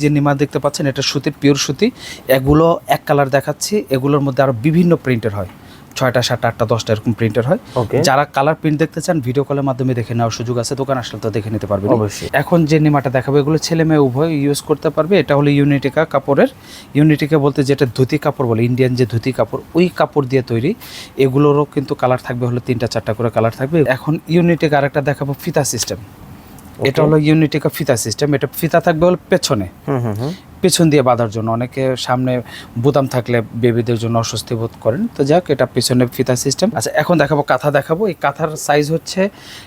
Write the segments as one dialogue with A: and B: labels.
A: যে নিমা দেখতে পাচ্ছেন এটা সুতির পিওর সুতি। এগুলো এক কালার দেখাচ্ছি এগুলোর মধ্যে আরও বিভিন্ন প্রিন্টের হয়। ছয়টা সাতটা আটটা দশটা এরকম প্রিন্টের হয়। যারা কালার প্রিন্ট দেখতে চান ভিডিও কলের মাধ্যমে দেখে নেওয়ার সুযোগ আছে দোকান আসলে তো দেখে নিতে পারবেন। এখন যে নিমাটা দেখাবো এগুলো ছেলে মেয়ে উভয় ইউজ করতে পারবে। এটা হলো ইউনিটিকা কাপড়ের। ইউনিটিকা বলতে যেটা ধুতি কাপড় বলে ইন্ডিয়ান যে ধুতি কাপড় ওই কাপড় দিয়ে তৈরি। এগুলোরও কিন্তু কালার থাকবে হলো তিনটা চারটা করে কালার থাকবে। এখন ইউনিটিকা আরেকটা দেখাবো ফিতা সিস্টেম এটা হলো ইউনিটিকা ফিতা সিস্টেম এটা ফিতা থাকবে হলো পেছনে।
B: হুম হুম হুম।
A: পেছন দিয়ে বাঁধার জন্য। অনেকে সামনে বুতাম থাকলে বেবিদের জন্য অস্বস্তি বোধ করেন। তো যাক এটা পেছনে ফিতা সিস্টেম আচ্ছা এখন দেখাবো কাঁথা দেখাবো। এই কাঁথার সাইজ হচ্ছে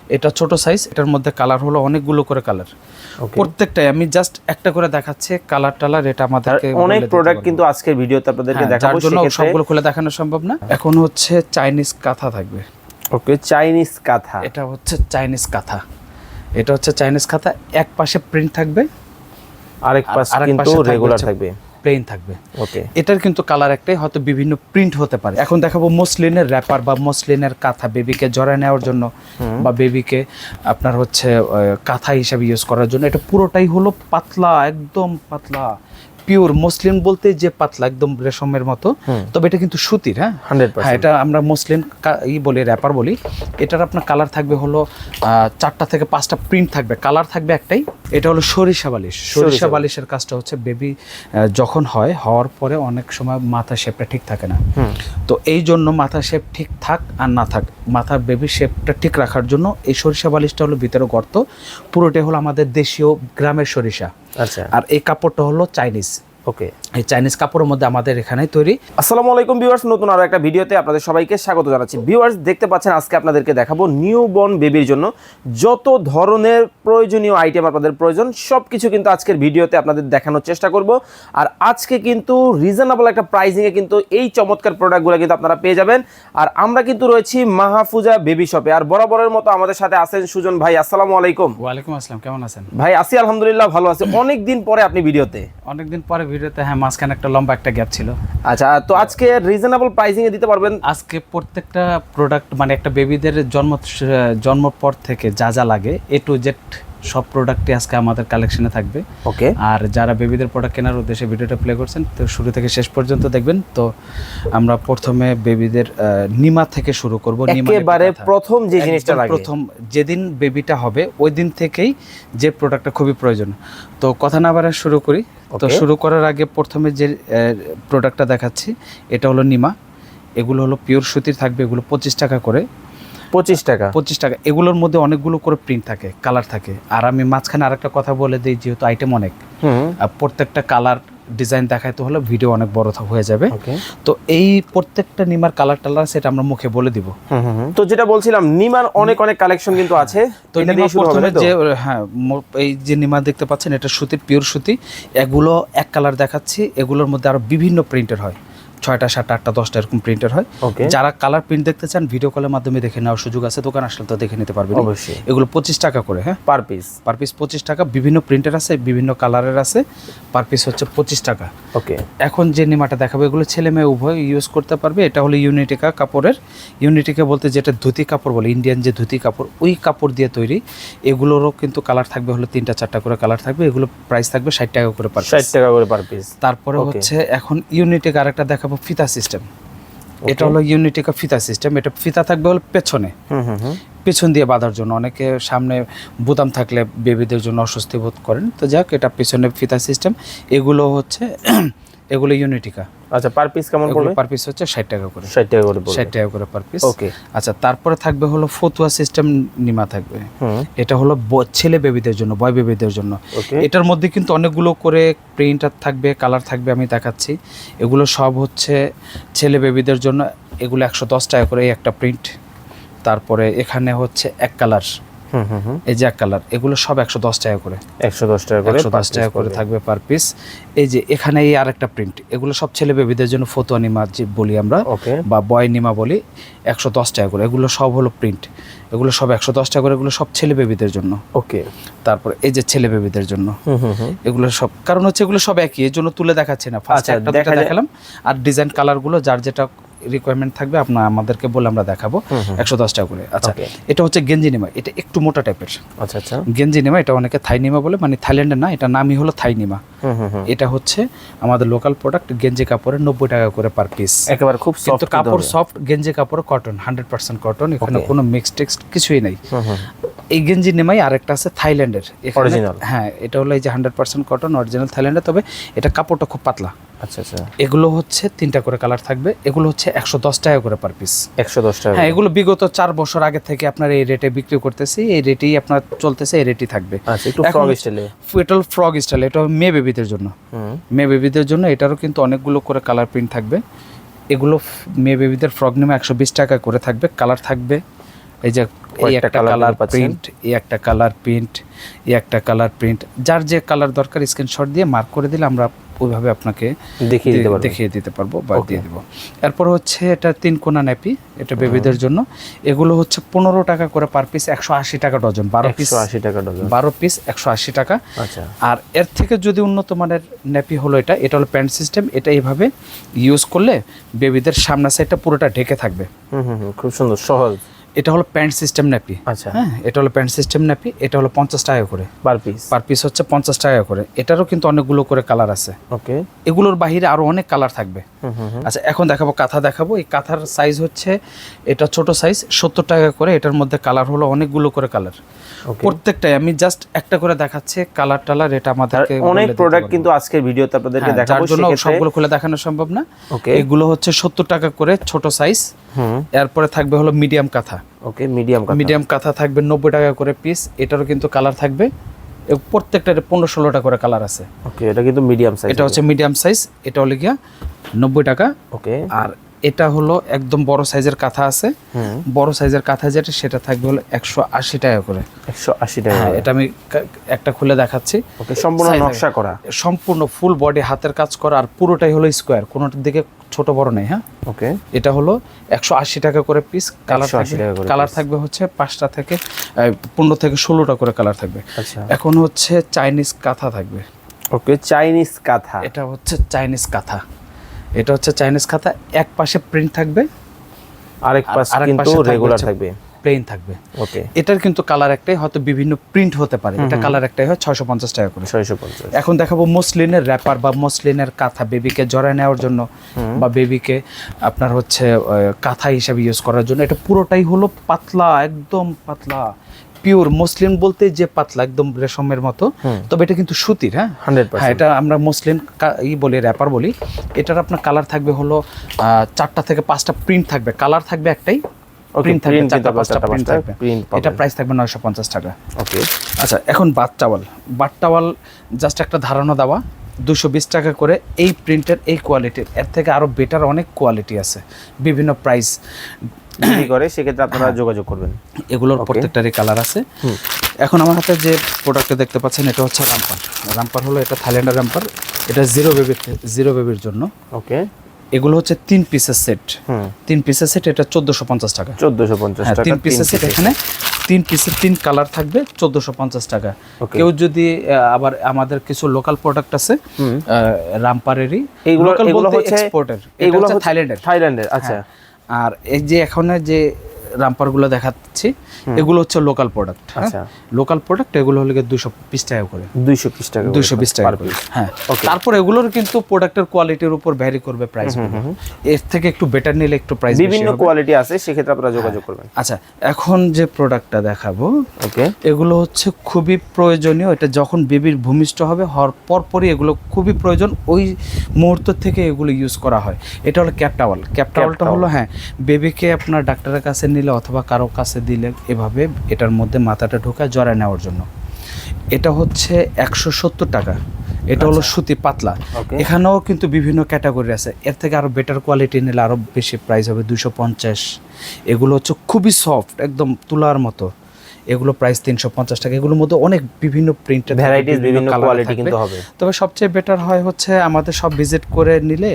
A: এটা ছোট সাইজ এটার মধ্যে কালার হলো অনেকগুলো করে কালার প্রত্যেকটাই আমি জাস্ট একটা করে দেখাচ্ছি কালার টালার এটা আমাদের
B: অনেক প্রোডাক্ট কিন্তু আজকের ভিডিওতে আপনাদেরকে
A: হ্যাঁ,
B: দেখাবো
A: জন্য সবগুলো খুলে দেখানো সম্ভব না। এখন হচ্ছে চাইনিজ কাঁথা থাকবে।
B: ওকে চাইনিজ কাঁথা।
A: এটা হচ্ছে চাইনিজ কাঁথা। এটা হচ্ছে চাইনিজ খাতা এক পাশে প্রিন্ট থাকবে
B: আরেক
A: আর
B: পাশ কিন্তু রেগুলার থাকবে
A: প্লেন থাকবে।
B: ওকে
A: এটার কিন্তু কালার একটাই হয়তো বিভিন্ন প্রিন্ট হতে পারে। এখন দেখাবো মসলিনের র্যাপার বা মসলিনের কাঁথা বেবিকে জড়ায় নেওয়ার জন্য বা বেবিকে আপনার হচ্ছে কাঁথা হিসাবে ইউজ করার জন্য। এটা পুরোটাই হলো পাতলা একদম পাতলা। পিওর মসলিন বলতে যে পাতলা একদম রেশমের মতো তবে এটা কিন্তু সুতির হ্যাঁ? হ্যাঁ এটা আমরা মুসলিম ই বলি র্যাপার বলি। এটার আপনার কালার থাকবে হলো চারটা থেকে পাঁচটা প্রিন্ট থাকবে। কালার থাকবে একটাই এটা হলো সরিষা বালিশ। সরিষা বালিশের কাজটা হচ্ছে বেবি যখন হয় হওয়ার পরে অনেক সময় মাথা শেপটা ঠিক থাকে না। তো এই জন্য মাথা শেপ ঠিক থাক আর না থাক মাথার বেবি শেপটা ঠিক রাখার জন্য এই সরিষা বালিশটা হলো ভিতরে গর্ত। পুরোটাই হলো আমাদের দেশীয় গ্রামের সরিষা। আর এই কাপড়টা হলো চাইনিজ
B: ওকে।
A: এই চাইনিজ কাপড়ের মধ্যে আমাদের এখানেই তৈরি।
B: আসসালামু আলাইকুম ভিউয়ার্স নতুন আরও একটা ভিডিওতে আপনাদের সবাইকে স্বাগত জানাচ্ছি। ভিউয়ার্স দেখতে পাচ্ছেন আজকে আপনাদেরকে দেখাবো নিউ বর্ন বেবির জন্য যত ধরনের প্রয়োজনীয় আইটেম আপনাদের প্রয়োজন সব কিছু কিন্তু আজকের ভিডিওতে আপনাদের দেখানোর চেষ্টা করব। আর আজকে কিন্তু রিজনেবল একটা প্রাইজিংয়ে কিন্তু এই চমৎকার প্রোডাক্টগুলো কিন্তু আপনারা পেয়ে যাবেন। আর আমরা কিন্তু রয়েছি মাহফুজা বেবি শপে। আর বরাবরের মতো আমাদের সাথে আছেন সুজন ভাই আসসালামু আলাইকুম।
A: ওয়ালাইকুম আসসালাম কেমন আছেন?
B: ভাই আসি আলহামদুলিল্লাহ ভালো আছি। অনেক দিন পরে আপনি ভিডিওতে।
A: অনেকদিন পরে ভিডিওতে হ্যাঁ মাঝখানে একটা লম্বা একটা গ্যাপ ছিল।
B: আচ্ছা তো আজকে রিজনেবল প্রাইসিংয়ে দিতে পারবেন?
A: আজকে প্রত্যেকটা প্রোডাক্ট মানে একটা বেবিদের জন্ম জন্ম পর থেকে যা যা লাগে এ টু জেড সব প্রোডাক্টই আজকে আমাদের কালেকশনে থাকবে।
B: ওকে
A: আর যারা বেবিদের প্রোডাক্ট কেনার উদ্দেশ্যে ভিডিওটা প্লে করছেন তো শুরু থেকে শেষ পর্যন্ত দেখবেন। তো আমরা প্রথমে বেবিদের নিমা থেকে শুরু করব।
B: একেবারে প্রথম যে জিনিসটা লাগে।
A: প্রথম যেদিন বেবিটা হবে ওই দিন থেকেই যে প্রোডাক্টটা খুবই প্রয়োজন। তো কথা না বাড়া শুরু করি। তো শুরু করার আগে প্রথমে যে প্রোডাক্টটা দেখাচ্ছি এটা হলো নিমা। এগুলো হলো পিওর সুতির থাকবে এগুলো পঁচিশ টাকা করে।
B: পঁচিশ টাকা।
A: পঁচিশ টাকা। এগুলোর মধ্যে অনেকগুলো করে প্রিন্ট থাকে কালার থাকে। আর আমি মাঝখানে আরেকটা কথা বলে দিই যেহেতু আইটেম অনেক প্রত্যেকটা কালার ডিজাইন দেখাইতে হলে ভিডিও অনেক বড় হয়ে যাবে। তো এই প্রত্যেকটা নিমার কালার টালার সেটা আমরা মুখে বলে দিব।
B: তো যেটা বলছিলাম নিমার অনেক অনেক কালেকশন কিন্তু আছে।
A: তো
B: এটা দিয়ে শুরু হবে
A: যে হ্যাঁ এই যে নিমা দেখতে পাচ্ছেন এটা সুতির পিওর সুতি। এগুলো এক কালার দেখাচ্ছি এগুলোর মধ্যে আরও বিভিন্ন প্রিন্টের হয়। ছয়টা সাতটা আটটা দশটা এরকম প্রিন্টের হয়। যারা কালার প্রিন্ট দেখতে চান ভিডিও কলের মাধ্যমে দেখে নেওয়ার সুযোগ আছে। দোকান আসলে তো দেখে নিতে পারবেন
B: অবশ্যই।
A: এগুলো পঁচিশ টাকা করে হ্যাঁ?
B: পার পিস
A: পার পিস পঁচিশ টাকা। বিভিন্ন প্রিন্টের আছে বিভিন্ন কালারের আছে। পার পিস হচ্ছে পঁচিশ টাকা।
B: ওকে
A: এখন যে নিমাটা দেখাবো এগুলো ছেলে মেয়ে উভয় ইউজ করতে পারবে। এটা হলো ইউনিটিকা কাপড়ের। ইউনিটিকা বলতে যেটা ধুতি কাপড় বলে ইন্ডিয়ান যে ধুতি কাপড় ওই কাপড় দিয়ে তৈরি। এগুলোরও কিন্তু কালার থাকবে হলো তিনটা চারটা করে কালার থাকবে। এগুলো প্রাইস থাকবে ষাট টাকা করে পার
B: ষাট টাকা করে পার পিস
A: তারপরে হচ্ছে এখন ইউনিটিকা আরেকটা দেখাবো ফিতা সিস্টেম। এটা হলো ইউনিটিকা ফিতা সিস্টেম। এটা ফিতা থাকবে হলো পেছনে।
B: হুম হুম হুম।
A: পেছন দিয়ে বাঁধার জন্য। অনেকে সামনে বোতাম থাকলে বেবিদের জন্য অস্বস্তি বোধ করেন। তো যাক এটা পেছনে ফিতা সিস্টেম। এগুলো হচ্ছে এগুলো ইউনিটিকা
B: আচ্ছা পার পিস কেমন পড়বে?
A: পার পিস হচ্ছে ষাট টাকা করে।
B: ষাট টাকা করে পড়বে।
A: ষাট টাকা করে পার পিস
B: ওকে
A: আচ্ছা তারপরে থাকবে হলো ফতুয়া সিস্টেম নিমা থাকবে।
B: হুম।
A: এটা হলো ছেলে বেবিদের জন্য বয় বেবিদের জন্য। এটার মধ্যে কিন্তু অনেকগুলো করে প্রিন্টার থাকবে কালার থাকবে আমি দেখাচ্ছি। এগুলো সব হচ্ছে ছেলে বেবিদের জন্য। এগুলো একশো দশ টাকা করে একটা প্রিন্ট তারপরে এখানে হচ্ছে এক কালার এই যে এক কালার এগুলো সব একশো দশ টাকা করে।
B: একশো দশ টাকা করে
A: একশো দশ টাকা করে থাকবে পার পিস এই যে এখানে এই আরেকটা প্রিন্ট এগুলো সব ছেলে বেবিদের জন্য ফতুয়া নিমা যে বলি আমরা বা বয় নিমা বলি একশো দশ টাকা করে। এগুলো সব হলো প্রিন্ট এগুলো সব একশো দশ টাকা করে এগুলো সব ছেলে বেবিদের জন্য।
B: ওকে।
A: তারপরে এই যে ছেলে বেবিদের জন্য। এগুলো সব কারণ হচ্ছে এগুলো সব একই এর জন্য তুলে দেখাচ্ছি না। ফার্স্ট
B: আচ্ছা,
A: একটা দেখালাম। আর ডিজাইন কালারগুলো যার যেটা রিকোয়ারমেন্ট থাকবে আপনার আমাদেরকে বলে আমরা দেখাবো। একশো দশ টাকা করে। আচ্ছা এটা হচ্ছে গেঞ্জি নিমা। এটা একটু মোটা টাইপের
B: আচ্ছা আচ্ছা।
A: গেঞ্জি নেমা এটা অনেকে থাই নিমা বলে মানে থাইল্যান্ডের না এটা নামই হলো থাই নিমা।
B: হুম হুম হুম
A: এটা হচ্ছে আমাদের লোকাল প্রোডাক্ট গেঞ্জি কাপড়ের নব্বই টাকা করে পার পিস
B: একেবারে খুব
A: কিন্তু
B: সফট
A: কাপড় সফট গেঞ্জি কাপড় কটন হান্ড্রেড পার্সেন্ট কটন এখানে কোনো মিক্স টেক্সট কিছুই নেই। এই গেঞ্জি নেমাই আরেকটা আছে থাইল্যান্ডের।
B: Original?
A: হ্যাঁ এটা হলো এই যে হান্ড্রেড পার্সেন্ট কটন অরিজিনাল থাইল্যান্ডের তবে এটা কাপড়টা খুব পাতলা।
B: আচ্ছা আচ্ছা।
A: এগুলো হচ্ছে তিনটা করে কালার থাকবে। এগুলো হচ্ছে একশো দশ টাকা করে পার পিস
B: একশো দশ টাকা
A: হ্যাঁ এগুলো বিগত চার বছর আগে থেকে আপনার এই রেটে বিক্রি করতেছি। এই রেটেই আপনার চলতেছে এই রেটই থাকবে।
B: আচ্ছা একটু
A: এখন
B: স্টাইলে
A: এটা ফ্রগ স্টাইল এটা মেয়ে বেবিদের জন্য। মেয়ে বেবিদের জন্য এটারও কিন্তু অনেকগুলো করে কালার প্রিন্ট থাকবে। এগুলো মেয়ে বেবিদের ফ্রক নেমে একশো বিশ টাকা করে থাকবে কালার থাকবে। এই যে এই একটা কালার। প্রিন্ট এই একটা কালার প্রিন্ট এই একটা কালার প্রিন্ট যার যে কালার দরকার স্ক্রিনশট দিয়ে মার্ক করে দিলে আমরা ওইভাবে আপনাকে
B: দেখিয়ে দিতে পারবেন
A: দেখিয়ে দিতে পারব বা দিয়ে দেবো। এরপর হচ্ছে এটা তিন কোনা ন্যাপি এটা বেবিদের জন্য। এগুলো হচ্ছে পনেরো টাকা করে পার পিস একশো আশি টাকা ডজন বারো পিস
B: আশি টাকা ডজন
A: বারো পিস একশো আশি টাকা।
B: আচ্ছা।
A: আর এর থেকে যদি উন্নত মানের ন্যাপি হলো এটা এটা হলো প্যান্ট সিস্টেম এটা এইভাবে ইউজ করলে বেবিদের সামনা সাইডটা পুরোটা ঢেকে থাকবে।
B: হুম হুম খুব সুন্দর সহজ।
A: এটা হলো প্যান্ট সিস্টেম ন্যাপি।
B: আচ্ছা।
A: হ্যাঁ এটা হলো প্যান্ট সিস্টেম ন্যাপি এটা হলো পঞ্চাশ টাকা করে।
B: Per piece.
A: পার পিস হচ্ছে পঞ্চাশ টাকা করে। এটারও কিন্তু অনেকগুলো করে কালার আছে।
B: ওকে।
A: এগুলোর বাহিরে আরও অনেক কালার থাকবে।
B: হুম হুম হুম।
A: আচ্ছা এখন দেখাবো কাঁথা দেখাবো। এই কাঁথার সাইজ হচ্ছে এটা ছোট সাইজ সত্তর টাকা করে। এটার মধ্যে কালার হলো অনেকগুলো করে কালার।
B: ওকে।
A: প্রত্যেকটাই আমি জাস্ট একটা করে দেখাচ্ছি কালার টালার এটা আমাদের
B: অনেক প্রোডাক্ট কিন্তু আজকের ভিডিওতে আপনাদেরকে
A: হ্যাঁ,
B: দেখাবো
A: জন্য সবগুলো খুলে দেখানো সম্ভব না।
B: ওকে।
A: এগুলো হচ্ছে সত্তর টাকা করে ছোট সাইজ
B: হুম।
A: এরপরে থাকবে হলো মিডিয়াম কাঁথা।
B: ওকে মিডিয়াম
A: মিডিয়াম কাঁথা থাকবে নব্বই টাকা করে পিস এটারও কিন্তু কালার থাকবে। এ প্রত্যেকটার পনেরো ষোলোটা করে কালার আছে।
B: ওকে এটা কিন্তু মিডিয়াম সাইজ
A: এটা হচ্ছে মিডিয়াম সাইজ এটা হলো গিয়া নব্বই টাকা।
B: ওকে
A: আর এটা হলো একদম বড় সাইজের কাঁথা আছে। বড় সাইজের কাঁথা যেটা সেটা থাকবে হলো একশো আশি টাকা করে।
B: একশো আশি টাকা
A: হ্যাঁ এটা আমি একটা খুলে দেখাচ্ছি।
B: ওকে সম্পূর্ণ নকশা করা।
A: সম্পূর্ণ ফুল বডি হাতের কাজ করা আর পুরোটাই হলো স্কোয়ার কোনোটার দিকে ছোট বড় নেই হ্যাঁ?
B: ওকে।
A: এটা হলো একশো আশি টাকা করে পিস কালার
B: 180 টাকা করে
A: কালার থাকবে হচ্ছে পাঁচটা থেকে পনেরো থেকে ষোলোটা করে কালার থাকবে।
B: আচ্ছা।
A: এখন হচ্ছে চাইনিজ কাঁথা থাকবে।
B: ওকে চাইনিজ কাঁথা।
A: এটা হচ্ছে চাইনিজ কাঁথা। এটা হচ্ছে চাইনিজ কাঁথা এক পাশে প্রিন্ট থাকবে
B: আরেক কিন্তু
A: পাশে
B: রেগুলার থাকবে।
A: প্লেন থাকবে।
B: ওকে
A: এটার কিন্তু কালার একটাই হয়তো বিভিন্ন প্রিন্ট হতে পারে। এটা কালার একটাই হয় ছয়শো পঞ্চাশ টাকা করে।
B: ছয়শো পঞ্চাশ।
A: এখন দেখাবো মসলিনের র্যাপার বা মসলিনের কাঁথা বেবিকে জড়ায় নেওয়ার জন্য বা বেবিকে আপনার হচ্ছে কাঁথা হিসাবে ইউজ করার জন্য। এটা পুরোটাই হলো পাতলা একদম পাতলা পিওর মসলিন বলতে যে পাতলা একদম রেশমের মতো। তবে এটা কিন্তু সুতির হ্যাঁ? হ্যাঁ এটা আমরা মসলিন ই বলি র্যাপার বলি। এটার আপনার কালার থাকবে হলো চারটা থেকে পাঁচটা প্রিন্ট থাকবে। কালার থাকবে একটাই প্রিন্ট থাকবে চারটা পাঁচটা প্রিন্ট থাকবে। এটা প্রাইস থাকবে নয়শো পঞ্চাশ টাকা।
B: ওকে
A: আচ্ছা এখন বাটটাওয়াল বাটটাওয়াল জাস্ট একটা ধারণা দেওয়া দুশো বিশ টাকা করে এই প্রিন্টের এই কোয়ালিটির এর থেকে আরও বেটার অনেক কোয়ালিটি আছে বিভিন্ন প্রাইস
B: করে সেক্ষেত্রে আপনারা যোগাযোগ করবেন।
A: এগুলোর প্রত্যেকটারই কালার আছে। এখন আমার হাতে যে প্রোডাক্টটা দেখতে পাচ্ছেন এটা হচ্ছে রামপার রামপার হলো এটা থাইল্যান্ডের রামপার এটা জিরো বেবির জিরো বেবির জন্য।
B: ওকে
A: এগুলো হচ্ছে তিন পিসের সেট।
B: হুম।
A: তিন পিসের সেট এটা চোদ্দশো পঞ্চাশ টাকা।
B: চোদ্দশো পঞ্চাশ
A: হ্যাঁ
B: টাকা
A: তিন পিসের সেট এখানে তিন পিসের তিন কালার থাকবে চোদ্দশো পঞ্চাশ টাকা। কেউ যদি আবার আমাদের কিছু লোকাল প্রোডাক্ট আছে রামপারেরই লোকাল
B: এগুলো
A: এক্সপোর্টের এগুলো থাইল্যান্ডের।
B: থাইল্যান্ডের আচ্ছা।
A: হ্যাঁ। আর এই যে এখন যে রামপারগুলো দেখাচ্ছি। এগুলো হচ্ছে লোকাল প্রোডাক্ট। লোকাল প্রোডাক্ট এগুলো হলো দুশো পিস টাকা করে।
B: দুইশো পিস টাকা
A: দুশো বিশ টাকা হ্যাঁ। তারপর এগুলোর কিন্তু প্রোডাক্টের কোয়ালিটির উপর ভ্যারি করবে প্রাইস এর থেকে একটু বেটার নিলে একটু প্রাইস
B: বিভিন্ন কোয়ালিটি আছে সেক্ষেত্রে আপনারা যোগাযোগ করবেন।
A: আচ্ছা এখন যে প্রোডাক্টটা দেখাবো
B: ওকে
A: এগুলো হচ্ছে খুবই প্রয়োজনীয়। এটা যখন বেবির ভূমিষ্ঠ হবে হওয়ার পরপরই এগুলো খুবই প্রয়োজন। ওই মুহূর্ত থেকে এগুলো ইউজ করা হয়। এটা হলো ক্যাপটাওয়াল ক্যাপটাওয়ালটা হলো হ্যাঁ বেবিকে আপনার ডাক্তারের কাছে নিলে অথবা কারও কাছে দিলে এভাবে এটার মধ্যে মাথাটা ঢোকা জড়ায় নেওয়ার জন্য। এটা হচ্ছে একশো সত্তর টাকা। এটা হলো সুতি পাতলা। এখানেও কিন্তু বিভিন্ন ক্যাটাগরি আছে। এর থেকে আরও বেটার কোয়ালিটি নিলে আরও বেশি প্রাইস হবে দুশো পঞ্চাশ। এগুলো হচ্ছে খুবই সফট একদম তুলার মতো। এগুলো প্রাইস তিনশো পঞ্চাশ টাকা। এগুলোর মধ্যে অনেক বিভিন্ন প্রিন্টের
B: ভ্যারাইটিস বিভিন্ন কোয়ালিটি কিন্তু হবে।
A: তবে সবচেয়ে বেটার হয় হচ্ছে আমাদের সব ভিজিট করে নিলে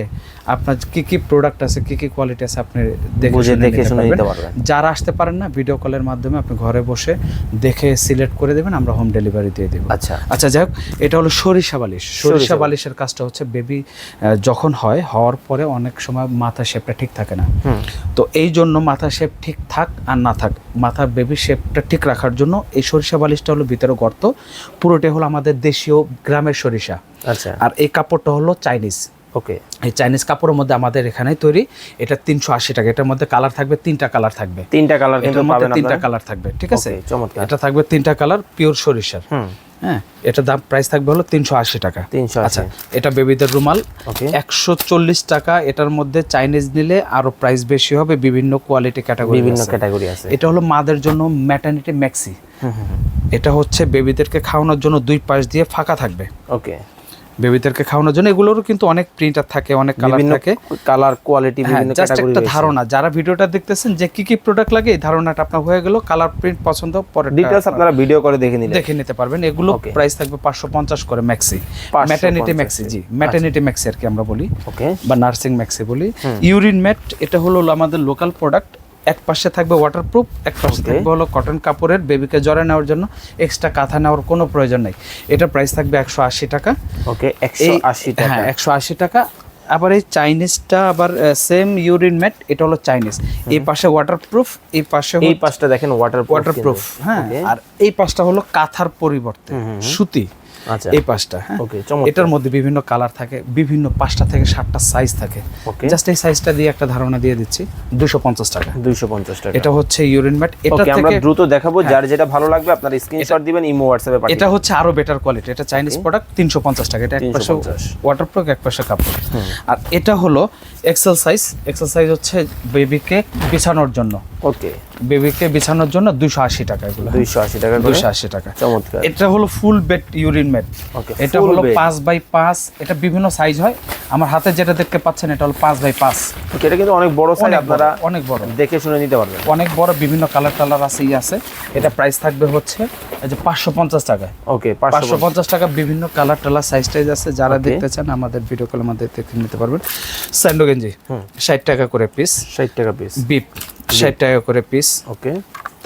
A: আপনার কি কি প্রোডাক্ট আছে কি কি কোয়ালিটি আছে আপনি দেখে
B: দেখে শুনে নিতে পারবেন।
A: যারা আসতে পারেন না ভিডিও কলের মাধ্যমে আপনি ঘরে বসে দেখে সিলেক্ট করে দেবেন আমরা হোম ডেলিভারি দিয়ে দেবো।
B: আচ্ছা।
A: আচ্ছা যাই হোক এটা হলো সরিষা বালিশ। সরিষা বালিশের কাজটা হচ্ছে বেবি যখন হয় হওয়ার পরে অনেক সময় মাথা শেপটা ঠিক থাকে না। তো এই জন্য মাথা শেপ ঠিক থাক আর না থাক মাথা বেবি শেপটা ঠিক রাখার জন্য। এই সরিষা বালিশটা হলো ভিতরে গর্ত। পুরোটাই হলো আমাদের দেশীয় গ্রামের সরিষা।
B: আচ্ছা।
A: আর এই কাপড়টা হলো চাইনিজ।
B: ওকে।
A: এই চাইনিজ কাপড়ের মধ্যে আমাদের এখানে তৈরি। এটা তিনশো আশি টাকা। এটার মধ্যে কালার থাকবে তিনটা কালার থাকবে।
B: তিনটা কালার কিন্তু
A: এটার মধ্যে
B: পাবেন
A: তিনটা কালার থাকবে ঠিক আছে?
B: চমৎকার।
A: এটা থাকবে তিনটা কালার পিওর সরিষার। হ্যাঁ এটা দাম প্রাইস থাকবে হলো তিনশো আশি টাকা।
B: তিনশো
A: আচ্ছা এটা বেবিদের রুমাল। একশো চল্লিশ টাকা। এটার মধ্যে চাইনিজ নিলে আরও প্রাইস বেশি হবে। বিভিন্ন কোয়ালিটি ক্যাটাগরি
B: বিভিন্ন ক্যাটাগরি আছে।
A: এটা হলো মাদের জন্য ম্যাটার্নিটি ম্যাক্সি এটা হচ্ছে বেবিদেরকে খাওয়ানোর জন্য দুই পাশ দিয়ে ফাঁকা থাকবে।
B: ওকে।
A: বেবিদেরকে খাওয়ানোর জন্য এগুলোরও কিন্তু অনেক প্রিন্টার থাকে অনেক কালার থাকে।
B: কালার কোয়ালিটি
A: হ্যাঁ
B: বিভিন্ন
A: জাস্ট একটা ধারণা। যারা ভিডিওটা দেখতেছেন যে কি কি প্রোডাক্ট লাগে এই ধারণাটা আপনার হয়ে গেল। কালার প্রিন্ট পছন্দ পরে
B: ডিটেলস আপনারা ভিডিও করে দেখে নিলেন
A: দেখে নিতে পারবেন। এগুলো প্রাইস থাকবে পাঁচশো পঞ্চাশ করে ম্যাক্সি
B: 550
A: ম্যাটার্নিটি ম্যাক্সি জি ম্যাটার্নিটি ম্যাক্সি আর কি আমরা বলি।
B: ওকে
A: বা নার্সিং ম্যাক্সি বলি। ইউরিন ম্যাট এটা হলো আমাদের লোকাল প্রোডাক্ট এক পাশে থাকবে ওয়াটারপ্রুফ এক পাশে থাকবে হলো কটন কাপড়ের বেবিকে জড়ে নেওয়ার জন্য এক্সট্রা কাঁথা নেওয়ার কোনো প্রয়োজন নেই। এটা প্রাইস থাকবে একশো আশি টাকা।
B: ওকে একশো আশি টাকা।
A: হ্যাঁ একশো আশি টাকা। আবার এই চাইনিজটা আবার সেম ইউরিন ম্যাট এটা হলো চাইনিজ এই পাশে ওয়াটারপ্রুফ এই পাশে
B: এই পাশটা দেখেন ওয়াটার
A: ওয়াটারপ্রুফ হ্যাঁ। আর এই পাশটা হলো কাঁথার পরিবর্তে সুতি। এই পাশটা হ্যাঁ। এটার মধ্যে বিভিন্ন কালার থাকে বিভিন্ন পাঁচটা থেকে সাতটা সাইজ থাকে। জাস্ট এই সাইজটা দিয়ে একটা ধারণা দিয়ে দিচ্ছি দুশো পঞ্চাশ টাকা।
B: দুইশো পঞ্চাশ টাকা।
A: এটা হচ্ছে ইউরিন ম্যাট এটা
B: আমরা
A: হ্যাঁ।
B: দ্রুত দেখাবো যার যেটা ভালো লাগবে আপনার স্ক্রিনশট দিবেন ইমো হোয়াটসঅ্যাপে
A: এটা হচ্ছে আরও বেটার কোয়ালিটি এটা চাইনিজ প্রোডাক্ট তিনশো পঞ্চাশ টাকা। এটা এক পাশে
B: 350
A: ওয়াটারপ্রুফ এক পাশে কাপড়। আর এটা হলো এক্সেল সাইজ এক্সেল সাইজ হচ্ছে বেবিকে বিছানোর জন্য।
B: ওকে
A: বেবিকে বিছানোর জন্য দুশো আশি টাকা এগুলো।
B: দুইশো আশি টাকা
A: দুশো আশি টাকা।
B: চমৎকার।
A: এটা হলো ফুল বেড ইউরিন ম্যাট। এটা হলো পাঁচ বাই পাঁচ। এটা বিভিন্ন সাইজ হয়। আমার হাতে যেটা দেখতে পাচ্ছেন এটা হলো পাঁচ বাই পাঁচ।
B: এটা কিন্তু অনেক বড় সাইজ আপনারা
A: অনেক বড়।
B: দেখে শুনে নিতে পারবেন।
A: অনেক বড় বিভিন্ন কালার টালার আছে ই আছে। এটা প্রাইস থাকবে হচ্ছে এই যে পাঁচশো পঞ্চাশ টাকা
B: ওকে
A: পাঁচশো পঞ্চাশ। টাকা বিভিন্ন কালার টালার সাইজ টাইজ আছে। যারা দেখতে চান আমাদের ভিডিও কলের মধ্যে দেখে নিতে পারবেন। স্যান্ডো গেঞ্জি ষাট টাকা করে পিস
B: ষাট টাকা পিস
A: বিপ ষাট টাকা করে পিস
B: ওকে।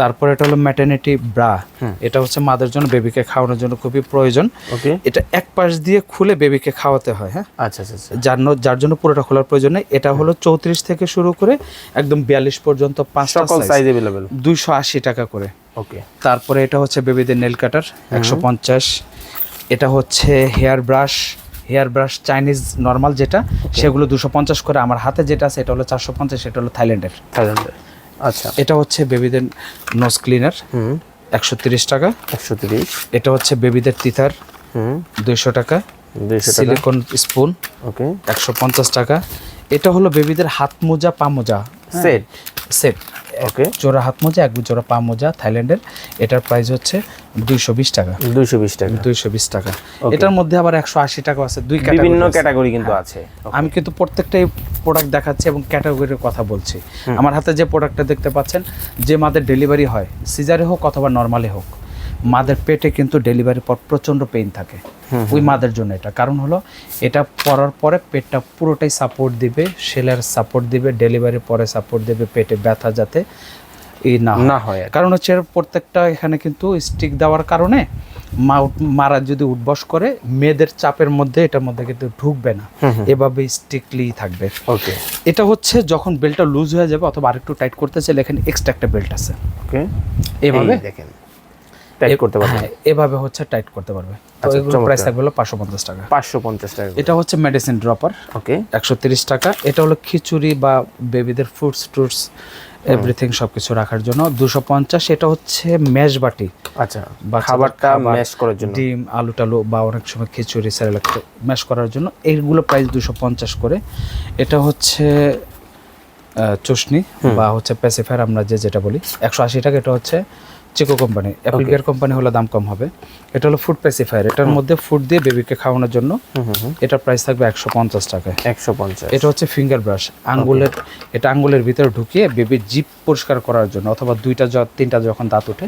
A: তারপর এটা হলো ম্যাটার্নিটি ব্রা এটা হচ্ছে মাদের জন্য বেবিকে খাওয়ানোর জন্য খুবই প্রয়োজন।
B: ওকে।
A: এটা এক পাশ দিয়ে খুলে বেবিকে খাওয়াতে হয় হ্যাঁ?
B: আচ্ছা আচ্ছা আচ্ছা।
A: যার যার জন্য পুরোটা খোলার প্রয়োজন নেই। এটা হলো চৌত্রিশ থেকে শুরু করে একদম বিয়াল্লিশ পর্যন্ত পাঁচটা
B: সাইজ অ্যাভেলেবেল
A: দুইশো আশি টাকা করে।
B: ওকে।
A: তারপরে এটা হচ্ছে বেবিদের নেল কাটার একশো পঞ্চাশ। এটা হচ্ছে hair brush hair brush Chinese normal যেটা সেগুলো দুশো পঞ্চাশ করে। আমার হাতে যেটা আছে এটা হলো চারশো পঞ্চাশ এটা হলো থাইল্যান্ডের।
B: থাইল্যান্ডের। আচ্ছা।
A: এটা হচ্ছে বেবিদের নোজ ক্লিনার
B: হুম।
A: একশো তিরিশ টাকা।
B: একশো তিরিশ।
A: এটা হচ্ছে বেবিদের তিতার
B: হুম।
A: দুইশো টাকা। Silicone spoon
B: okay.
A: একশো পঞ্চাশ টাকা। এটা হলো বেবিদের হাত মোজা পা মোজা।
B: Set
A: set
B: okay.
A: জোড়া হাত মোজা এক জোড়া পা মোজা থাইল্যান্ডের। এটার প্রাইস হচ্ছে দুইশো বিশ টাকা।
B: দুইশো বিশ টাকা।
A: দুইশো বিশ টাকা। এটার মধ্যে আবার একশো আশি টাকা আছে। দুই
B: বিভিন্ন ক্যাটাগরি কিন্তু আছে।
A: আমি কিন্তু প্রত্যেকটাই প্রোডাক্ট দেখাচ্ছি এবং ক্যাটাগরির কথা বলছি। আমার হাতে যে প্রোডাক্টটা দেখতে পাচ্ছেন যে মাদের ডেলিভারি হয় সিজারে হোক অথবা নর্মালি হোক মাদের পেটে কিন্তু ডেলিভারির পর প্রচণ্ড পেইন থাকে। ওই মাদের জন্য এটা। কারণ হলো এটা পরার পরে পেটটা পুরোটাই সাপোর্ট দিবে সেলের সাপোর্ট দিবে ডেলিভারির পরে সাপোর্ট দেবে পেটে ব্যথা যাতে এই না হয়।
B: না হয়
A: কারণ হচ্ছে প্রত্যেকটা এখানে কিন্তু স্টিক দেওয়ার কারণে মারা যদি উঠবস করে মেয়েদের চাপের মধ্যে এটার মধ্যে কিন্তু ঢুকবে না। এভাবে স্ট্রিক্টলি থাকবে।
B: ওকে
A: এটা হচ্ছে যখন বেল্টটা লুজ হয়ে যাবে অথবা আরেকটু টাইট করতে চাইলে এখানে এক্সট্রা একটা বেল্ট আছে।
B: ওকে
A: এভাবে।
B: দেখেন। টাইপ করতে পারবেন
A: হ্যাঁ এভাবে হচ্ছে টাইট করতে পারবে। তো
B: আচ্ছা,
A: এগুলো প্রাইস থাকবে হলো পাঁচশো পঞ্চাশ টাকা।
B: পাঁচশো পঞ্চাশ টাকা।
A: এটা হচ্ছে মেডিসিন ড্রপার
B: ওকে
A: একশো তিরিশ টাকা। এটা হলো খিচুড়ি বা বেবিদের ফ্রুটস টুটস এভরিথিং সব রাখার জন্য। দুশো পঞ্চাশ এটা হচ্ছে ম্যাশ বাটি।
B: আচ্ছা
A: বাচ্চাদের
B: খাবারটা ম্যাশ করার জন্য।
A: ডিম আলু টালু বা অনেক সময় খিচুড়ি ম্যাশ করার জন্য। এইগুলো প্রাইস দুশো পঞ্চাশ করে। এটা হচ্ছে চুষনি বা হচ্ছে প্যাসিফায়ার আমরা যে যেটা বলি। একশো আশি টাকা এটা হচ্ছে চিকো কোম্পানি অ্যাপ্লিকের কোম্পানি হলে দাম কম হবে। এটা হলো ফুড প্যাসিফায়ার এটার মধ্যে ফুড দিয়ে বেবিকে খাওয়ানোর জন্য এটার প্রাইস থাকবে একশো পঞ্চাশ টাকায়।
B: একশো পঞ্চাশ।
A: এটা হচ্ছে ফিঙ্গার ব্রাশ আঙ্গুলের এটা আঙ্গুলের ভিতরে ঢুকিয়ে বেবির জিপ পরিষ্কার করার জন্য অথবা দুইটা তিনটা যখন দাঁত ওঠে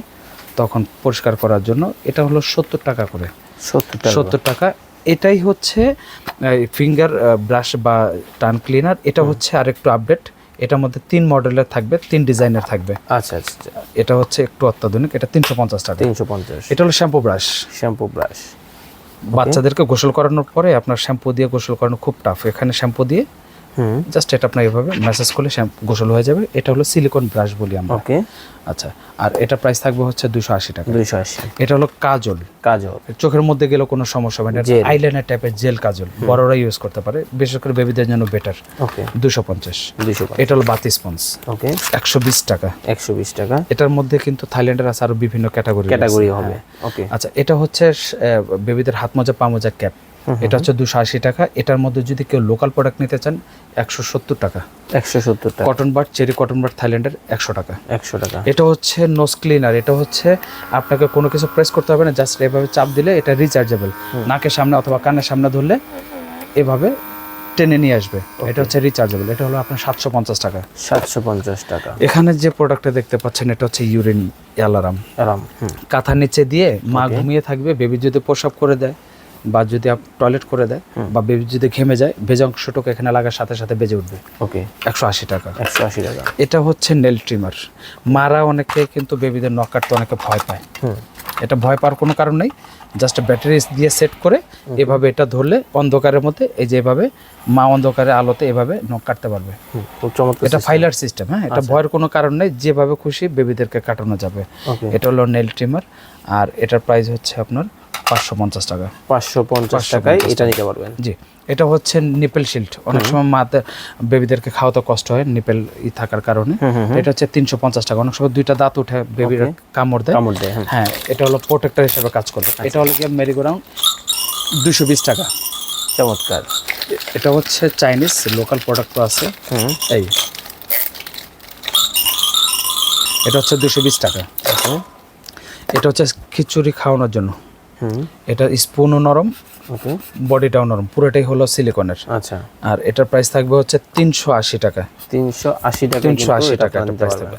A: তখন পরিষ্কার করার জন্য এটা হলো সত্তর টাকা করে।
B: সত্তর টাকা।
A: সত্তর টাকা। এটাই হচ্ছে ফিঙ্গার ব্রাশ বা টান ক্লিনার এটা হচ্ছে আরেকটু আপডেট এটার মধ্যে তিন মডেলের থাকবে তিন ডিজাইনের থাকবে।
B: আচ্ছা আচ্ছা আচ্ছা।
A: এটা হচ্ছে একটু অত্যাধুনিক এটা তিনশো পঞ্চাশ টাকা।
B: তিনশো পঞ্চাশ।
A: এটা হলো শ্যাম্পু ব্রাশ।
B: Shampoo brush.
A: বাচ্চাদেরকে গোসল করানোর পরে আপনার শ্যাম্পু দিয়ে গোসল করানো খুব টাফ এখানে শ্যাম্পু দিয়ে জাস্ট এটা আপনার এভাবে ম্যাসেজ করলে গোসল হয়ে যাবে। এটা হলো সিলিকন ব্রাশ বলি আমরা।
B: ওকে
A: আচ্ছা আর এটা প্রাইস থাকবে হচ্ছে দুশো আশি টাকা।
B: দুইশো আশি।
A: এটা হলো কাজল।
B: কাজল।
A: চোখের মধ্যে গেলে কোনো সমস্যা হবে না. আইলাইনার টাইপের জেল কাজল। বড়রা ইউজ করতে পারে। বিশেষ করে বেবিদের জন্য বেটার
B: ওকে
A: দুশো পঞ্চাশ। এটা হলো বাতি স্পঞ্জ
B: ওকে
A: একশো বিশ টাকা।
B: একশো বিশ টাকা।
A: এটার মধ্যে কিন্তু থাইল্যান্ডের আছে আরও বিভিন্ন ক্যাটাগরি
B: ক্যাটাগরি হবে। ওকে
A: আচ্ছা এটা হচ্ছে বেবিদের হাত মোজা পা মোজা ক্যাপ এটা হচ্ছে দুশো আশি টাকা। এটার মধ্যে যদি কেউ লোকাল প্রোডাক্ট নিতে চান একশো সত্তর টাকা।
B: একশো সত্তর টাকা।
A: Cotton bud cherry cotton bud থাইল্যান্ডের একশো টাকা।
B: একশো টাকা।
A: এটা হচ্ছে নোস ক্লিনার এটা হচ্ছে আপনাকে কোনো কিছু প্রেস করতে হবে না জাস্ট এভাবে চাপ দিলে এটা রিচার্জেবল নাকের সামনে অথবা কানের সামনে ধরলে এভাবে টেনে নিয়ে আসবে। এটা হচ্ছে রিচার্জেবল এটা হলো আপনার সাতশো পঞ্চাশ টাকা।
B: সাতশো পঞ্চাশ টাকা।
A: এখানে যে প্রোডাক্টটা দেখতে পাচ্ছেন এটা হচ্ছে ইউরিন অ্যালারাম
B: আরাম
A: কাঁথার নিচে দিয়ে মা ঘুমিয়ে থাকবে বেবি যদি প্রসাব করে দেয় বা যদি টয়লেট করে দেয় বা বেবি যদি ঘেমে যায় ভেজা অংশটুকু এখানে লাগার সাথে সাথে বেজে উঠবে।
B: ওকে।
A: একশো আশি টাকা।
B: একশো আশি টাকা।
A: এটা হচ্ছে নেল ট্রিমার মারা অনেকে কিন্তু বেবিদের নখ কাটতে অনেকে ভয় পায়। এটা ভয় পাওয়ার কোনো কারণ নেই। জাস্ট ব্যাটারি দিয়ে সেট করে এভাবে এটা ধরলে অন্ধকারের মধ্যে এই যে এভাবে মা অন্ধকারে আলোতে এভাবে নখ কাটতে পারবে। এটা ফাইলার সিস্টেম হ্যাঁ? এটা ভয়ের কোনো কারণ নেই। যেভাবে খুশি বেবিদেরকে কাটানো যাবে। এটা হলো নেল ট্রিমার আর এটার প্রাইস হচ্ছে আপনার পাঁচশো পঞ্চাশ টাকা।
B: পাঁচশো পঞ্চাশ টাকায় এটা নিতে পারবেন।
A: জি এটা হচ্ছে নিপেল শিল্ড। অনেক সময় মাতে বেবিদেরকে খাওয়াতে কষ্ট হয় নিপেল ই থাকার কারণে। এটা হচ্ছে তিনশো পঞ্চাশ টাকা। অনেক সময় দুইটা দাঁত উঠে বেবির কামড় দেয়।
B: কামড় দেয় হ্যাঁ।
A: হ্যাঁ এটা হলো প্রোটেক্টর হিসেবে কাজ করবে। এটা হলো গিয়ে মেরিগোরাউন্ড দুশো বিশ টাকা।
B: চমৎকার।
A: এটা হচ্ছে চাইনিজ লোকাল প্রোডাক্ট আছে। এই। এটা হচ্ছে দুশো বিশ টাকা। এটা হচ্ছে খিচুড়ি খাওয়ানোর জন্য। এটা স্পুনও নরম বডিটাও নরম পুরোটাই হলো সিলিকনের।
B: আচ্ছা।
A: আর এটার প্রাইস থাকবে হচ্ছে তিনশো আশি টাকা।
B: তিনশো আশি টাকা
A: তিনশো আশি টাকা প্রাইস থাকবে।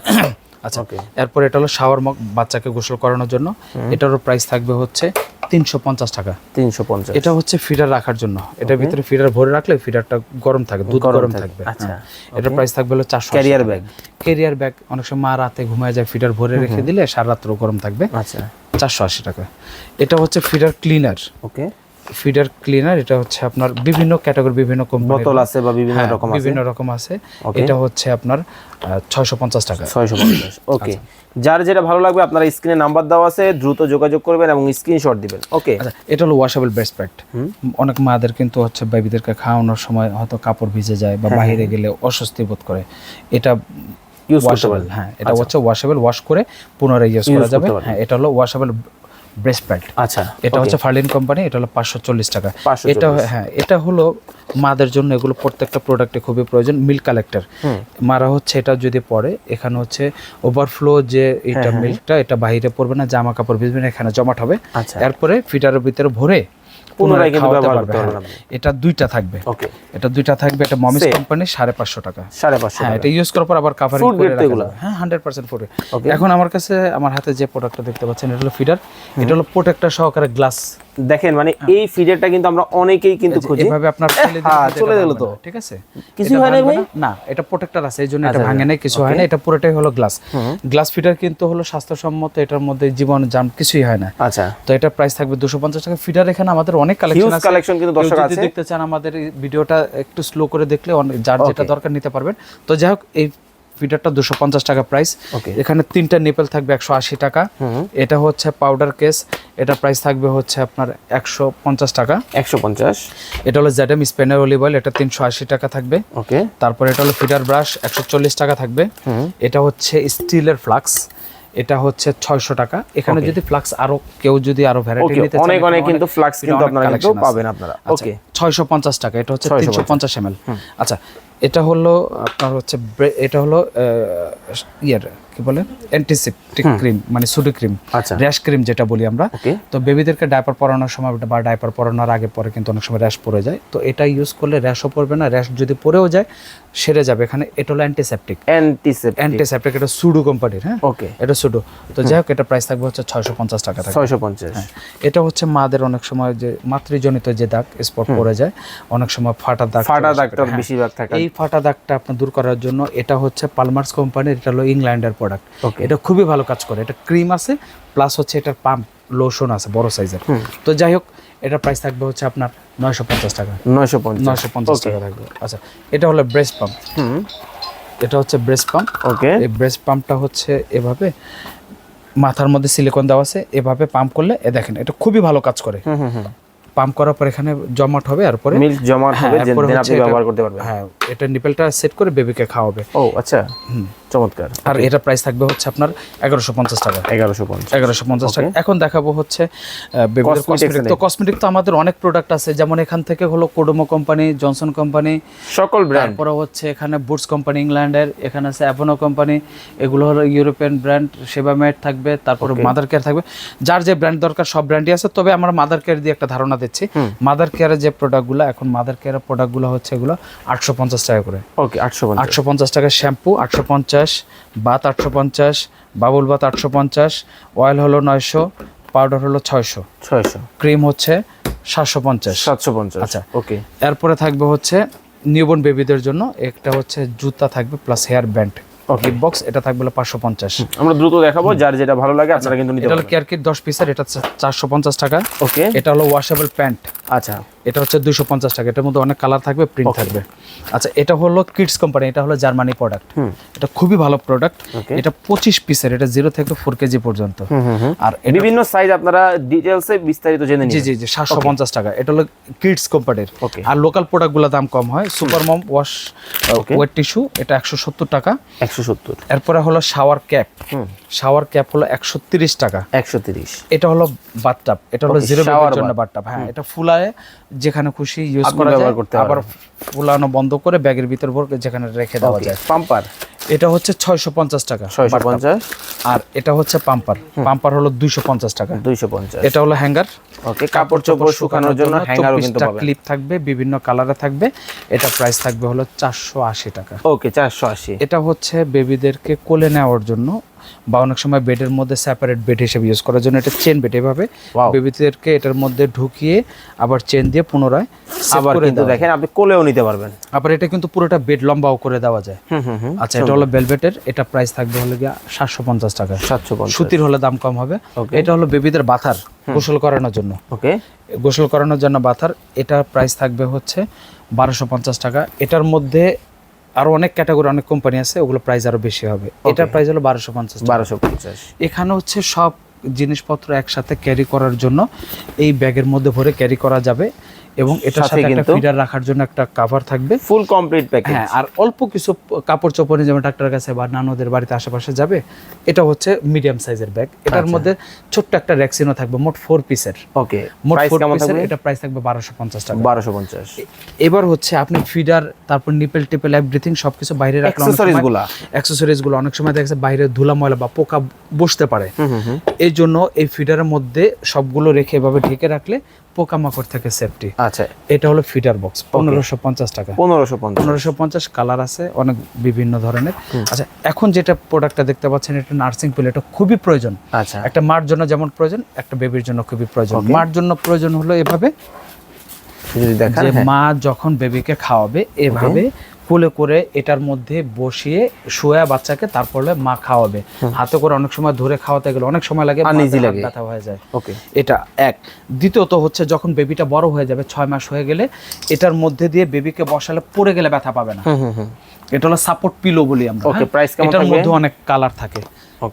A: আচ্ছা এরপর এটা হলো শাওয়ার মগ বাচ্চাকে গোসল করানোর জন্য। এটারও প্রাইস থাকবে হচ্ছে তিনশো পঞ্চাশ টাকা।
B: তিনশো পঞ্চাশ।
A: এটা হচ্ছে ফিডার রাখার জন্য। এটার ভিতরে ফিডার ভরে রাখলে ফিডারটা গরম থাকে দুধ
B: গরম থাকবে। আচ্ছা,
A: হ্যাঁ। এটার প্রাইস থাকবে হলো চারশো
B: ক্যারিয়ার ব্যাগ
A: ক্যারিয়ার ব্যাগ অনেক সময় মা রাতে ঘুমায় যায় ফিডার ভরে রেখে দিলে সারা রাত্র গরম থাকবে।
B: আচ্ছা।
A: চারশো আশি টাকা। এটা হচ্ছে feeder cleaner
B: okay
A: feeder cleaner এটা হচ্ছে আপনার বিভিন্ন ক্যাটাগরি বিভিন্ন
B: বোতল আছে বা বিভিন্ন রকম আছে?
A: বিভিন্ন রকম আছে। এটা হচ্ছে আপনার ছয়শো পঞ্চাশ টাকা।
B: ছয়শো পঞ্চাশ ওকে যার যেটা ভালো লাগবে আপনারা স্ক্রিনে নাম্বার দেওয়া আছে দ্রুত যোগাযোগ করবেন এবং স্ক্রিনশট দিবেন ওকে
A: আচ্ছা এটা হলো ওয়াশেবল বেস্ট প্যাড অনেক মাদের কিন্তু হচ্ছে বেবিদেরকে খাওয়ানোর সময় হয়তো কাপড় ভিজে যায় বা বাইরে গেলে অস্বস্তি বোধ করে। এটা
B: ইউজ করতে
A: হ্যাঁ এটা হচ্ছে ওয়াশেবল ওয়াশ করে পুনরায় ইউজ করা যাবে। হ্যাঁ এটা হলো ওয়াশেবল ব্রেস্ট প্যান্ট
B: আচ্ছা
A: এটা হচ্ছে ফার্লিন কোম্পানি এটা হলো পাঁচশো চল্লিশ টাকা। এটা হ্যাঁ এটা হলো মাদের জন্য এগুলো প্রত্যেকটা প্রোডাক্টে খুবই প্রয়োজন মিল্ক কালেক্টর মারা হচ্ছে এটা যদি পরে এখানে হচ্ছে ওভারফ্লো যে এটা
B: হ্যাঁ,
A: মিল্কটা এটা বাইরে পড়বে না জামা কাপড় ভিজবে না এখানে জমাট হবে।
B: তারপরে
A: এরপরে ফিটারের ভিতরে ভরে
B: পুনরায় কিন্তু ব্যবহার করতে পারবেন
A: হ্যাঁ। এটা দুইটা থাকবে।
B: ওকে
A: এটা দুইটা থাকবে এটা মমিস. কোম্পানি সাড়ে পাঁচশো টাকা।
B: সাড়ে পাঁচশো
A: হ্যাঁ এটা ইউজ করার পর আবার কাভারিং করে রাখা? হ্যাঁ হান্ড্রেড পার্সেন্ট ফুড এখন আমার কাছে আমার হাতে যে প্রোডাক্টটা দেখতে পাচ্ছেন এটা হলো ফিডার এটা হলো প্রোটেক্টর সহকারে গ্লাস
B: দেখেন মানে এই ফিডারটা কিন্তু আমরা অনেকেই কিন্তু খুঁজি।
A: এভাবে আপনার ফেলে দিলে
B: হ্যাঁ, চলে গেল তো।
A: ঠিক আছে?
B: কিছু হয়
A: ভাঙবে
B: ভাই?
A: না? না এটা প্রোটেক্টর আছে এই জন্য এটা
B: আচ্ছা,
A: ভাঙে নাই কিছু হয় না এটা পুরোটাই হলো গ্লাস গ্লাস ফিডার কিন্তু হলো স্বাস্থ্যসম্মত এটার মধ্যে জীবন জাম কিছুই হয় না।
B: আচ্ছা।
A: তো এটা প্রাইস থাকবে দুশো পঞ্চাশ টাকা। ফিডার এখানে আমাদের অনেক কালেকশন আছে।
B: কালেকশন কিন্তু দর্শক
A: যদি
B: আছে।
A: দেখতে চান আমাদের ভিডিওটা একটু স্লো করে দেখলে যার যেটা দরকার নিতে পারবেন। তো যাই হোক এই ফিডারটা দুশো পঞ্চাশ টাকা প্রাইস এখানে তিনটা নিপেল থাকবে একশো আশি টাকা। এটা হচ্ছে পাউডার কেস এটা প্রাইস থাকবে হচ্ছে আপনার একশো পঞ্চাশ টাকা।
B: একশো পঞ্চাশ।
A: এটা হলো জ্যাডেম স্পেনার অলিভ অয়েল এটা তিনশো আশি টাকা থাকবে।
B: ওকে
A: তারপর এটা হলো ফিডার ব্রাশ একশো চল্লিশ টাকা থাকবে। এটা হচ্ছে স্টিলের ফ্লাক্স এটা হচ্ছে ছয়শো টাকা। এখানে যদি ফ্লাক্স আরও কেউ যদি আরও ভ্যারাইটি নিতে চান
B: অনেক অনেক কিন্তু ফ্লাক্স কিন্তু আপনারা কিন্তু পাবেন আপনারা।
A: আচ্ছা
B: ওকে
A: ছয়শো পঞ্চাশ টাকা এটা হচ্ছে
B: 650
A: তিনশো পঞ্চাশ এম আচ্ছা এটা হলো আপনার হচ্ছে এটা হলো ইয়ের কি বলে অ্যান্টিসেপটিক ক্রিম মানে সুডি ক্রিম
B: আচ্ছা।
A: র্যাশ ক্রিম যেটা বলি আমরা। তো বেবিদেরকে ডাইপার পরানোর সময় বা ডাইপার পরানোর আগে পরে কিন্তু অনেক সময় র্যাশ পড়ে যায়। তো এটা ইউজ করলে র্যাশও পড়বে না র্যাশ যদি পড়েও যায় সেরে যাবে। এখানে এটা হলো অ্যান্টিসেপটিক
B: অ্যান্টিসেপ্টিক
A: অ্যান্টিসেপটিক এটা সুডো কোম্পানির হ্যাঁ?
B: ওকে
A: এটা সুডো তো যাই হোক এটা প্রাইস থাকবে হচ্ছে ছয়শো পঞ্চাশ টাকা থাকবে।
B: ছয়শো পঞ্চাশ।
A: এটা হচ্ছে মাদের অনেক সময় যে মাতৃজনিত যে দাগ স্পট পড়ে যায় অনেক সময় ফাটা দাগ
B: ফাটা দাগটা
A: হ্যাঁ।
B: বেশিরভাগ থাকে।
A: এই ফাটা দাগটা আপনার দূর করার জন্য এটা হচ্ছে পালমার্স কোম্পানির এটা হলো ইংল্যান্ডের প্রোডাক্ট এটা খুবই ভালো কাজ করে। এটা ক্রিম আছে প্লাস হচ্ছে এটার পাম্প লোশন আছে বড় সাইজের তো যাই হোক এটার প্রাইস থাকবে হচ্ছে আপনার নয়শো পঞ্চাশ টাকা।
B: নয়শো
A: নয়শো পঞ্চাশ টাকা থাকবে। আচ্ছা এটা হলো ব্রেস্ট পাম্প এটা হচ্ছে ব্রেস্ট পাম্প
B: ওকে
A: এই ব্রেস্ট পাম্পটা হচ্ছে এভাবে মাথার মধ্যে সিলিকন দেওয়া আছে এভাবে পাম্প করলে এ দেখেন এটা খুবই ভালো কাজ করে। পাম্প করার পর এখানে জমাট হবে আর পরে
B: মিল্ক জমা
A: হ্যাঁ,
B: হবে যে
A: এরপরে
B: then
A: হচ্ছে
B: আপনি ব্যবহার করতে পারবেন।
A: হ্যাঁ এটা নিপেলটা সেট করে বেবিকে খাওয়াবে।
B: ও আচ্ছা।
A: হুম।
B: চমৎকার।
A: আর এটা প্রাইস থাকবে হচ্ছে আপনার এগারোশো পঞ্চাশ টাকা।
B: এগারোশো পঞ্চাশ।
A: এগারোশো পঞ্চাশ টাকা। এখন দেখাবো হচ্ছে কসমেটিক তো কসমেটিক তো আমাদের অনেক প্রোডাক্ট আছে যেমন এখান থেকে হলো কোডোমো কোম্পানি জনসন কোম্পানি
B: সকল ব্র্যান্ড
A: তারপরে হচ্ছে এখানে বুটস কোম্পানি ইংল্যান্ডের এখানে আছে অ্যাভোনো কোম্পানি এগুলো হলো ইউরোপিয়ান ব্র্যান্ড সেবামেড থাকবে তারপরে মাদার কেয়ার থাকবে। যার যে ব্র্যান্ড দরকার সব ব্র্যান্ডই আছে তবে আমরা মাদার কেয়ার দিয়ে একটা ধারণা দিচ্ছি। মাদার কেয়ারের যে প্রোডাক্টগুলো এখন মাদার কেয়ারের প্রোডাক্টগুলো হচ্ছে এগুলো আটশো পঞ্চাশ টাকা করে।
B: ওকে আটশো
A: আটশো পঞ্চাশ টাকার শ্যাম্পু আটশো পঞ্চাশ বাত আটশো পঞ্চাশ বাবুল বাত আটশো পঞ্চাশ অয়েল হলো নয়শো পাউডার হলো ছয়শো।
B: ছয়শো।
A: ক্রিম হচ্ছে সাতশো পঞ্চাশ।
B: সাতশো পঞ্চাশ।
A: আচ্ছা।
B: ওকে।
A: এরপরে থাকবে হচ্ছে নিউবর্ন বেবিদের জন্য একটা হচ্ছে জুতা থাকবে plus hair band
B: Okay.
A: Box এটা থাকবে পাঁচশো পঞ্চাশ।
B: আমরা দ্রুত দেখাবো যার যেটা ভালো লাগে আপনারা কিন্তু নিতে
A: এটা হলো কেয়ার কিট দশ পিসের এটা চারশো পঞ্চাশ টাকা।
B: ওকে
A: এটা হলো ওয়াশেবল প্যান্ট
B: আচ্ছা।
A: এটা হচ্ছে দুশো পঞ্চাশ টাকা। এটার মধ্যে অনেক কালার থাকবে প্রিন্ট থাকবে। আচ্ছা এটা হলো কিডস কোম্পানি এটা হলো জার্মানি প্রোডাক্ট এটা খুবই ভালো প্রোডাক্ট এটা পঁচিশ পিসের এটা জিরো থেকে ফোর কেজি পর্যন্ত। আর
B: বিভিন্ন সাইজ আপনারা ডিটেলসে বিস্তারিত জেনে
A: জি
B: নিন
A: জি জি সাতশো পঞ্চাশ টাকা। এটা হলো কিডস কোম্পানির. আর লোকাল প্রোডাক্টগুলো দাম কম হয়। Super mom wash wet tissue এটা একশো সত্তর টাকা।
B: একশো সত্তর।
A: এরপরে হলো শাওয়ার ক্যাপ শাওয়ার ক্যাপ হলো একশো তিরিশ টাকা।
B: একশো তিরিশ।
A: এটা হলো বাথটাব এটা হলো জিরো জন্য বাথটাব হ্যাঁ এটা ফুলায় যেখানে খুশি ইউজ করা যায় আবার ফুলানো বন্ধ করে ব্যাগের ভিতর ভরে যেখানে রেখে দেওয়া যায়।
B: পাম্পার
A: এটা হচ্ছে ছয়শো পঞ্চাশ টাকা
B: ছয়শো পঞ্চাশ।
A: আর এটা হচ্ছে পাম্পার পাম্পার হলো দুইশো পঞ্চাশ টাকা।
B: দুইশো পঞ্চাশ।
A: এটা হলো হ্যাঙ্গার
B: ওকে কাপড় চোপড় শুকানোর জন্য হ্যাঙ্গারও কিন্তু পাবেন
A: ক্লিপ থাকবে বিভিন্ন কালারে থাকবে। এটা প্রাইস থাকবে হলো চারশো আশি টাকা।
B: ওকে চারশো আশি।
A: এটা হচ্ছে বেবিদেরকে কোলে নেওয়ার জন্য বা অনেক সময় বেডের মধ্যে সেপারেট বেড হিসেবে ইউজ করার জন্য এটা চেন বেড এভাবে বেবিদেরকে এটার মধ্যে ঢুকিয়ে আবার চেন দিয়ে পুনরায়
B: আবার কিন্তু দেখেন আপনি কোলেও নিতে পারবেন।
A: আবার এটা কিন্তু পুরোটা বেড লম্বাও করে দেওয়া যায়। আচ্ছা এটা হলো বেলভেটের এটা প্রাইস থাকবে হলো গিয়া সাতশো পঞ্চাশ টাকা।
B: সাতশো পঞ্চাশ।
A: সুতির হলে দাম কম হবে। এটা হলো বেবিদের বাথার গোসল করানোর জন্য।
B: ওকে
A: গোসল করানোর জন্য বাথার এটার প্রাইস থাকবে হচ্ছে বারোশো পঞ্চাশ টাকা। এটার মধ্যে আরও অনেক ক্যাটাগরি অনেক কোম্পানি আছে ওগুলো প্রাইস আরও বেশি হবে। এটার প্রাইস হলো বারোশো পঞ্চাশ
B: বারোশো পঞ্চাশ।
A: এখানে হচ্ছে সব জিনিসপত্র একসাথে ক্যারি করার জন্য এই ব্যাগের মধ্যে ভরে ক্যারি করা যাবে। এবং এটার
B: সাথে
A: একটা ফিডার রাখার জন্য একটা কাভার থাকবে।
B: ফুল কমপ্লিট প্যাকেজ
A: হ্যাঁ আর অল্প কিছু কাপড় চোপড় যেমন ডাক্তারের কাছে বা নানুদের বাড়িতে আশেপাশে যাবে এটা হচ্ছে মিডিয়াম সাইজের ব্যাগ
B: আচ্ছা।
A: এটার মধ্যে ছোট্ট একটা র্যাক্সিনও থাকবে মোট ফোর পিসের
B: ওকে
A: মোট ফোর পিসের এটা প্রাইস থাকবে বারোশো পঞ্চাশ টাকা।
B: বারোশো পঞ্চাশ।
A: এবার হচ্ছে আপনি ফিডার তারপর নিপেল টিপেল এভরিথিং সবকিছু বাইরে রাখলে অ্যাক্সেসরিজগুলা অ্যাক্সেসরিজগুলো অনেক সময় দেখা যাচ্ছে বাইরে ধুলা ময়লা বা পোকা বসতে পারে। এই জন্য এই ফিডারের মধ্যে সবগুলো রেখে এভাবে ঢেকে রাখলে পোকামাকড় থেকে সেফটি
B: আচ্ছা।
A: এটা হলো ফিটার বক্স পনেরোশো পঞ্চাশ টাকা।
B: পনেরোশো
A: পনেরোশো পঞ্চাশ কালার আছে অনেক বিভিন্ন ধরনের। আচ্ছা এখন যেটা প্রোডাক্টটা দেখতে পাচ্ছেন এটা নার্সিং পিল এটা খুবই প্রয়োজন।
B: আচ্ছা।
A: একটা মার জন্য যেমন প্রয়োজন একটা বেবির জন্য খুবই প্রয়োজন। মার জন্য প্রয়োজন হলো এভাবে যে
B: হ্যাঁ।
A: মা যখন বেবিকে খাওয়াবে এভাবে কোলে করে এটার মধ্যে বসিয়ে শোয়া বাচ্চাকে তারপরে মা খাওয়াবে। হাতে করে অনেক সময় ধরে খাওয়াতে গেলে অনেক সময় লাগে। ব্যথা হয়ে যায়।
B: ওকে।
A: এটা এক। দ্বিতীয়ত হচ্ছে যখন বেবিটা বড় হয়ে যাবে ছয় মাস হয়ে গেলে এটার মধ্যে দিয়ে বেবিকে বসালে পড়ে গেলে ব্যথা পাবে না। এটা হলো সাপোর্ট পিলো বলি আমরা
B: Okay,
A: হ্যাঁ? এটার? মধ্যে অনেক কালার থাকে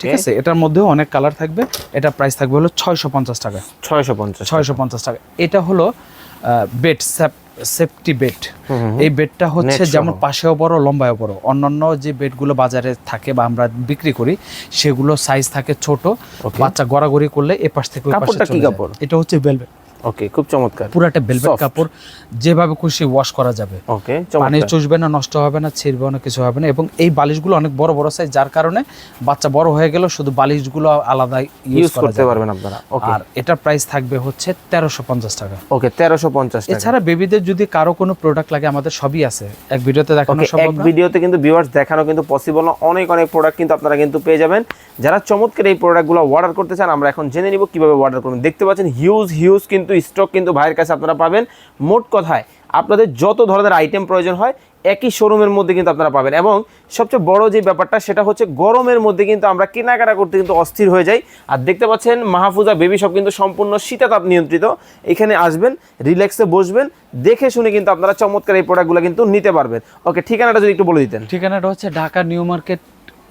A: ঠিক আছে? এটার মধ্যেও অনেক কালার থাকবে। এটা প্রাইস থাকবে হলো ছয়শো পঞ্চাশ টাকা।
B: ছয়শো পঞ্চাশ
A: ছয়শো পঞ্চাশ টাকা। এটা হলো বেড সেফটি বেড এই বেডটা হচ্ছে। যেমন পাশেও বড় লম্বায়ও বড়। অন্যান্য যে বেডগুলো বাজারে থাকে বা আমরা বিক্রি করি সেগুলো সাইজ থাকে ছোট। বাচ্চা গড়াগড়ি করলে এ পাশ থেকে
B: কাপড়টা কি কাপড়?
A: এটা হচ্ছে ভেলভেট
B: ওকে খুব চমৎকার।
A: পুরাটা
B: Soft.
A: কাপড় যেভাবে খুশি ওয়াশ করা যাবে।
B: ওকে
A: পানি
B: চমৎকার
A: চুষবে না নষ্ট হবে না ছিড়বে না কিছু হবে না। এবং এই বালিশগুলো অনেক বড় বড় সাইজ যার কারণে বাচ্চা বড় হয়ে গেল শুধু বালিশগুলো আলাদা ইউজ
B: করতে পারবেন আপনারা।
A: আর এটার প্রাইস থাকবে হচ্ছে তেরোশো পঞ্চাশ টাকা।
B: ওকে তেরোশো পঞ্চাশ
A: এছাড়া বেবিদের যদি কারও কোনো প্রোডাক্ট লাগে আমাদের সবই আছে। এক ভিডিওতে দেখানো
B: এক
A: সম্ভব না।
B: ভিডিওতে কিন্তু ভিউয়ার্স দেখানো কিন্তু পসিবল না। অনেক অনেক প্রোডাক্ট কিন্তু আপনারা কিন্তু পেয়ে যাবেন। যারা চমৎকার এই প্রোডাক্টগুলো অর্ডার করতে চান আমরা এখন জেনে নিব কীভাবে অর্ডার করবেন। দেখতে পাচ্ছেন হিউজ হিউজ কিন্তু স্টক কিন্তু ভাইয়ের কাছে আপনারা পাবেন। মোট কথায়, আপনাদের যত ধরনের আইটেম প্রয়োজন হয়, একই শোরুমের মধ্যে কিন্তু আপনারা পাবেন। এবং সবচেয়ে বড় যে ব্যাপারটা, সেটা হচ্ছে গরমের মধ্যে কিন্তু আমরা কেনাকাটা করতে কিন্তু অস্থির হয়ে যাই। আর দেখতে পাচ্ছেন, মাহফুজা বেবি সব কিন্তু সম্পূর্ণ শীতাতাপ নিয়ন্ত্রিত। এখানে আসবেন রিল্যাক্সে বসবেন, দেখে শুনে কিন্তু আপনারা চমৎকার এই প্রোডাক্টগুলো কিন্তু নিতে পারবেন। ওকে ঠিকানাটা যদি একটু বলে দিতেন।
A: ঠিকানাটা হচ্ছে ঢাকা নিউ মার্কেট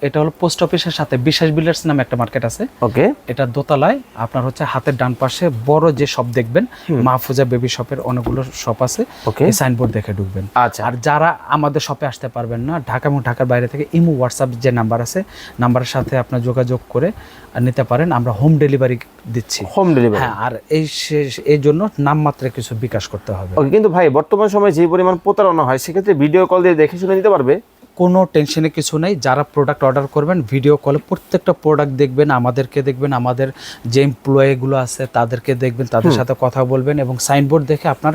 A: এটা হলো পোস্ট অফিসের সাথে বিশ্বাস বিল্ডার্স নামে একটা মার্কেট আছে।
B: ওকে।
A: এটা দোতলায় আপনার হচ্ছে হাতের ডান পাশে বড় যে শপ দেখবেন মাহফুজা বেবি শপের অনেকগুলো শপ আছে. এই সাইনবোর্ড দেখে ঢুকবেন।
B: আচ্ছা।
A: আর যারা আমাদের শপে আসতে পারবেন না ঢাকা এবং ঢাকার বাইরে থেকে ইমো হোয়াটসঅ্যাপ যে নাম্বার আছে নাম্বারের সাথে আপনার যোগাযোগ করে নিতে পারেন। আমরা হোম ডেলিভারি দিচ্ছি।
B: হোম ডেলিভারি
A: হ্যাঁ আর এই এই জন্য নামমাত্র কিছু বিকাশ করতে হবে।
B: ওকে কিন্তু ভাই বর্তমান সময়ে যে পরিমাণ প্রতারণা হয় সেক্ষেত্রে ভিডিও কল দিয়ে দেখে শুনে নিতে পারবে।
A: কোনো টেনশনে কিছু নেই। যারা প্রোডাক্ট অর্ডার করবেন ভিডিও কলে প্রত্যেকটা প্রোডাক্ট দেখবেন আমাদেরকে দেখবেন আমাদের যে এমপ্লয়িগুলো আছে তাদেরকে দেখবেন তাদের সাথে কথা বলবেন এবং সাইনবোর্ড দেখে আপনার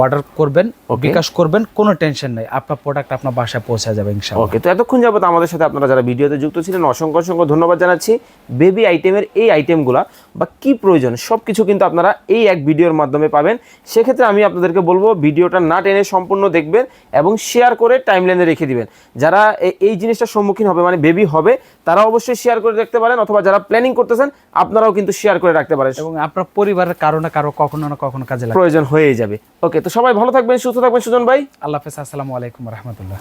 A: অর্ডার করবেন বিকাশ করবেন কোনো টেনশন নেই। আপনার প্রোডাক্ট আপনার বাসায় পৌঁছে যাবে ইনশাআল্লাহ।
B: ওকে তো এতক্ষণ যাবত আমাদের সাথে আপনারা যারা ভিডিওতে যুক্ত ছিলেন অসংখ্য অসংখ্য ধন্যবাদ জানাচ্ছি। বেবি আইটেমের এই আইটেমগুলা বা কি প্রয়োজন সব কিছু কিন্তু আপনারা এই এক ভিডিওর মাধ্যমে পাবেন। সেক্ষেত্রে আমি আপনাদেরকে বলব ভিডিওটা না টেনে সম্পূর্ণ দেখবেন এবং শেয়ার করে টাইমলাইনে রেখে দিবেন। যারা এ- এই জিনিসটার সম্মুখীন হবে মানে বেবি হবে তারা অবশ্যই শেয়ার করে রাখতে পারেন অথবা যারা প্ল্যানিং করতেছেন আপনারাও কিন্তু শেয়ার করে রাখতে পারেন।
A: এবং আপনার পরিবারের কারও না কারও কখনো না কখনো কাজে
B: প্রয়োজন হয়ে যাবে। ওকে তো সবাই ভালো থাকবেন সুস্থ থাকবেন সুজন ভাই।
A: আল্লাহ হাফেজ আসসালামু আলাইকুম রহমতুল্লাহ।